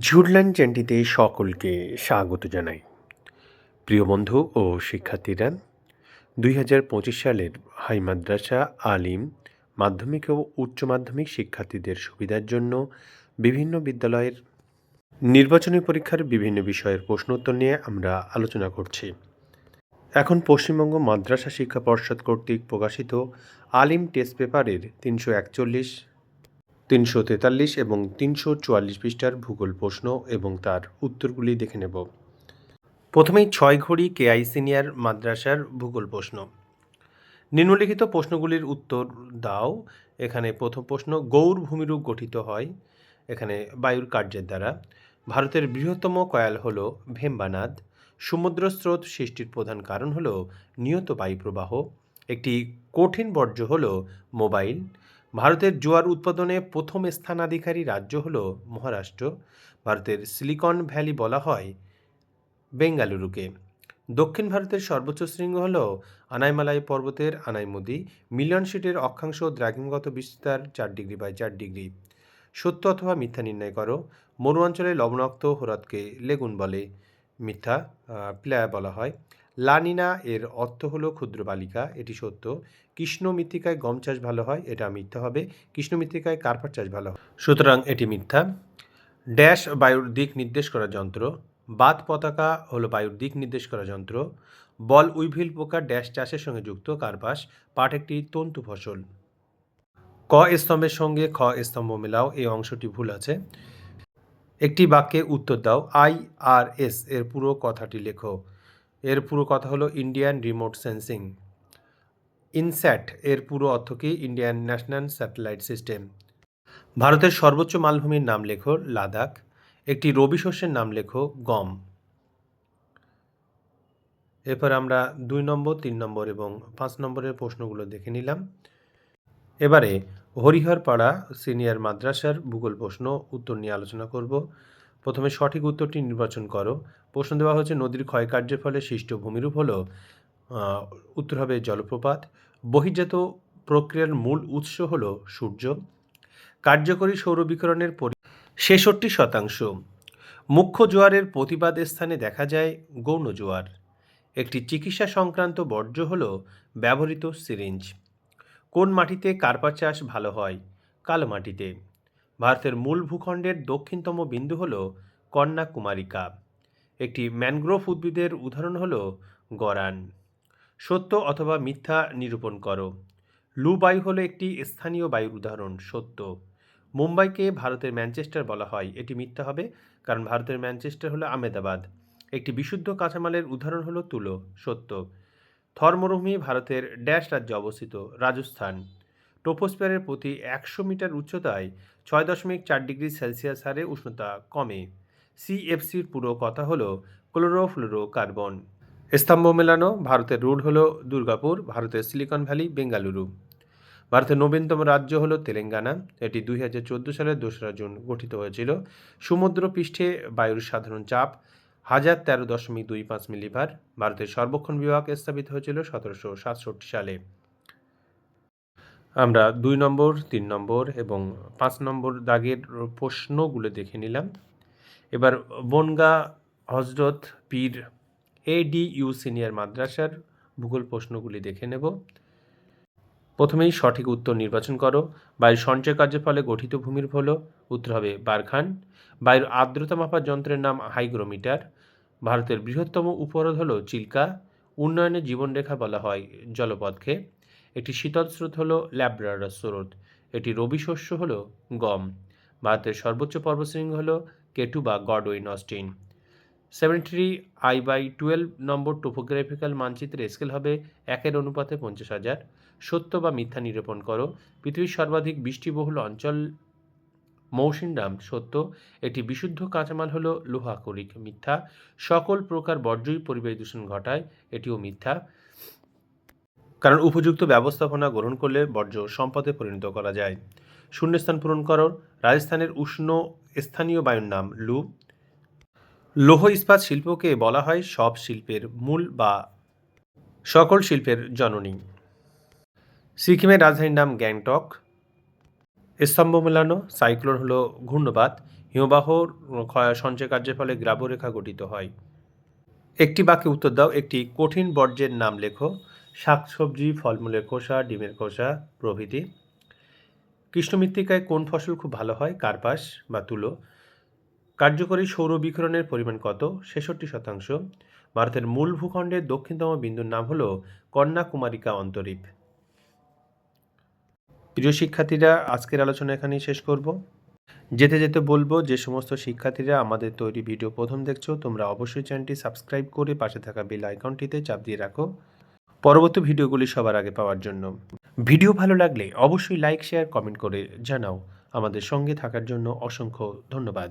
ঝুটল্যান্ড চ্যানটিতে সকলকে স্বাগত জানাই। প্রিয় বন্ধু ও শিক্ষার্থীরা, দুই হাজার পঁচিশ সালের হাই মাদ্রাসা আলিম মাধ্যমিক ও উচ্চ মাধ্যমিক শিক্ষার্থীদের সুবিধার জন্য বিভিন্ন বিদ্যালয়ের নির্বাচনী পরীক্ষার বিভিন্ন বিষয়ের প্রশ্ন উত্তর নিয়ে আমরা আলোচনা করছি। এখন পশ্চিমবঙ্গ মাদ্রাসা শিক্ষা পর্ষদ কর্তৃক প্রকাশিত আলিম টেস্ট পেপারের তিনশো একচল্লিশ তিনশো তেতাল্লিশ এবং তিনশো চুয়াল্লিশ পৃষ্ঠার ভূগোল প্রশ্ন এবং তার উত্তরগুলি দেখে নেব। প্রথমেই ছয় ঘড়ি কেআই সিনিয়র মাদ্রাসার ভূগোল প্রশ্ন। নিম্নলিখিত প্রশ্নগুলির উত্তর দাও। এখানে প্রথম প্রশ্ন, গৌর ভূমিরূপ গঠিত হয়। এখানে বায়ুর কার্যের দ্বারা। ভারতের বৃহত্তম কয়াল হল ভেম্বানাদ। সমুদ্র স্রোত সৃষ্টির প্রধান কারণ হল নিয়ত বায়ুপ্রবাহ। একটি কঠিন বর্জ্য হল মোবাইল। ভারতের জোয়ার উৎপাদনে প্রথম স্থানাধিকারী রাজ্য হল মহারাষ্ট্র। ভারতের সিলিকন ভ্যালি বলা হয় বেঙ্গালুরুকে। দক্ষিণ ভারতের সর্বোচ্চ শৃঙ্গ হল আনাইমালাই পর্বতের আনাইমুদি। মিলিয়ন শিটের অক্ষাংশ দ্রাঘিমগত বিস্তার চার ডিগ্রি বাই চার ডিগ্রি। সত্য অথবা মিথ্যা নির্ণয় করো। মরু অঞ্চলে লবণাক্ত হ্রদকে লেগুন বলে মিথ্যা প্লায়া বলা হয়। লানিনা এর অর্থ হলো ক্ষুদ্র বালিকা, এটি সত্য। কৃষ্ণ মৃত্তিকায় গম চাষ ভালো হয়, এটা মিথ্যা হবে। কৃষ্ণ মৃত্তিকায় কার্পার চাষ ভালো হয়। সুতরাং এটি মিথ্যা। ড্যাশ বায়ুর দিক নির্দেশ করা যন্ত্র। বাত পতাকা হলো বায়ুর দিক নির্দেশ করা যন্ত্র। বল উইভিল পোকা ড্যাশ চাষের সঙ্গে যুক্ত, কার্পাস। পাট একটি তন্তু ফসল। ক স্তম্ভের সঙ্গে খ স্তম্ভ মেলাও, এই অংশটি ভুল আছে। একটি বাক্যে উত্তর দাও। আই আর এস এর পুরো কথাটি লেখো। এর পুরো কথা হলো ইন্ডিয়ান রিমোট সেন্সিং ইনস্যাট এর পুরো অর্থ কি? ইন্ডিয়ান ন্যাশনাল স্যাটেলাইট সিস্টেম ভারতের সর্বোচ্চ মালভূমির নাম লেখো লাদাখ। একটি রবি শস্যের নাম লেখো গম। এরপর আমরা দুই নম্বর, তিন নম্বর এবং পাঁচ নম্বরের প্রশ্নগুলো দেখে নিলাম। এবারে হরিহরপাড়া সিনিয়র মাদ্রাসার ভূগোল প্রশ্ন উত্তর নিয়ে আলোচনা করব। প্রথমে সঠিক উত্তরটি নির্বাচন করো। প্রশ্ন দেওয়া হচ্ছে নদীর ক্ষয়কার্যের ফলে সৃষ্ট ভূমিরূপ হলো উত্তর হবে জলপ্রপাত। বহির্জাত প্রক্রিয়ার মূল উৎস হলো সূর্য। কার্যকরী সৌরবিকিরণের পরি ছেষট্টি শতাংশ। মুখ্য জোয়ারের প্রতিবাদ স্থানে দেখা যায় গৌণ জোয়ার। একটি চিকিৎসা সংক্রান্ত বর্জ্য হল ব্যবহৃত সিরিঞ্জ। কোন মাটিতে কার্পা চাষ ভালো হয়? কালো মাটিতে। ভারতের মূল ভূখণ্ডের দক্ষিণতম বিন্দু হল কন্যাকুমারিকা। একটি ম্যানগ্রোভ উদ্ভিদের উদাহরণ হল গরান। সত্য অথবা মিথ্যা নিরূপণ করো। লু বায়ু হলো একটি স্থানীয় বায়ুর উদাহরণ, সত্য। মুম্বাইকে ভারতের ম্যানচেস্টার বলা হয়। এটি মিথ্যা হবে কারণ ভারতের ম্যানচেস্টার হলো আহমেদাবাদ একটি বিশুদ্ধ কাঁচামালের উদাহরণ হলো তুলো, সত্য। থর মরুভূমি ভারতের ড্যাশ রাজ্যে অবস্থিত, রাজস্থান। টোপোস্পিয়ারের প্রতি একশো মিটার উচ্চতায় ছয় দশমিক চার ডিগ্রি সেলসিয়াস হারে উষ্ণতা কমে। সিএফসির পুরো কথা হলো ক্লোরোফ্লোরো কার্বন স্তম্ভ মেলানো, ভারতের রুট হলো দুর্গাপুর, ভারতের সিলিকন ভ্যালি, বেঙ্গালুরু। ভারতের নবীনতম রাজ্য হলো তেলেঙ্গানা। এটি দুই হাজার চোদ্দ সালের দোসরা জুন গঠিত হয়েছিল। সমুদ্র পৃষ্ঠে বায়ুর সাধারণ চাপ হাজার তেরো দশমিক দুই পাঁচ মিলিভার ভারতের সর্বক্ষণ বিভাগ স্থাপিত হয়েছিল সতেরোশো সাতষট্টি সালে। আমরা দুই নম্বর, তিন নম্বর এবং পাঁচ নম্বর দাগের প্রশ্নগুলো দেখে নিলাম। এবার বনগা হজরত পীর এডিইউ সিনিয়র মাদ্রাসার ভূগোল প্রশ্নগুলি দেখে নেব। প্রথমেই সঠিক উত্তর নির্বাচন করো। বায়ুর সঞ্চয় কার্যের ফলে গঠিত ভূমির হল উত্তর হবে বারখান। বায়ুর আর্দ্রতা মাপার যন্ত্রের নাম হাইগ্রোমিটার। ভারতের বৃহত্তম উপহ্রদ হল চিল্কা। উন্নয়নের জীবনরেখা বলা হয় জলপথকে। একটি শীতল স্রোত হল ল্যাব্রাডর স্রোত। এটি রবি শস্য হল গম। ভারতের সর্বোচ্চ পর্বতশৃঙ্গ হল কেটু বা Godwin Austen. Seventy I by twelve number topographical মানচিত্রে স্কেল হবে একের অনুপাতে পঞ্চাশ হাজার। সত্য বা মিথ্যা নিরূপণ করো। পৃথিবীর সর্বাধিক বৃষ্টিবহুল অঞ্চল মৌসিনরাম, সত্য। এটি বিশুদ্ধ কাঁচামাল হলো লোহা করিক মিথ্যা। সকল প্রকার বর্জ্যই পরিবেশ দূষণ ঘটায়, এটিও মিথ্যা। কারণ উপযুক্ত ব্যবস্থাপনা গ্রহণ করলে বর্জ্য সম্পদে পরিণত করা যায়। শূন্যস্থান পূরণ করো। রাজস্থানের উষ্ণ স্থানীয় বায়ুর নাম লু। লৌহ ইস্পাত শিল্পকে বলা হয় সব শিল্পের মূল বা সকল শিল্পের জননী। সিকিমের রাজধানীর নাম গ্যাংটক। স্তম্ভ মেলানো, সাইক্লোন হলো ঘূর্ণবাত। হিমবাহ সঞ্চয় কার্যের ফলে গ্রাবরেখা গঠিত হয়। একটি বাক্যে উত্তর দাও। একটি কঠিন বর্জ্যের নাম লেখো। শাকসবজি, ফলমূলের খোসা, ডিমের খোসা প্রভৃতি। কৃষ্ণমৃত্তিকায় কোন ফসল খুব ভালো হয়? কার্পাস বা তুলো। কার্যকরী সৌর বিকিরণের পরিমাণ কত? ছেষট্টি শতাংশ। ভারতের মূল ভূখণ্ডের দক্ষিণতম বিন্দুর নাম হল কন্যাকুমারিকা অন্তরীপ। প্রিয় শিক্ষার্থীরা, আজকের আলোচনা এখানেই শেষ করব। যেতে যেতে বলব, যে সমস্ত শিক্ষার্থীরা আমাদের তৈরি ভিডিও প্রথম দেখছ, তোমরা অবশ্যই চ্যানেলটি সাবস্ক্রাইব করে পাশে থাকা বেল আইকনটিতে চাপ দিয়ে রাখো। পরবর্তী ভিডিওগুলি সবার আগে পাওয়ার জন্য। ভিডিও ভালো লাগলে অবশ্যই লাইক শেয়ার কমেন্ট করে জানাও। আমাদের সঙ্গে থাকার জন্য অসংখ্য ধন্যবাদ।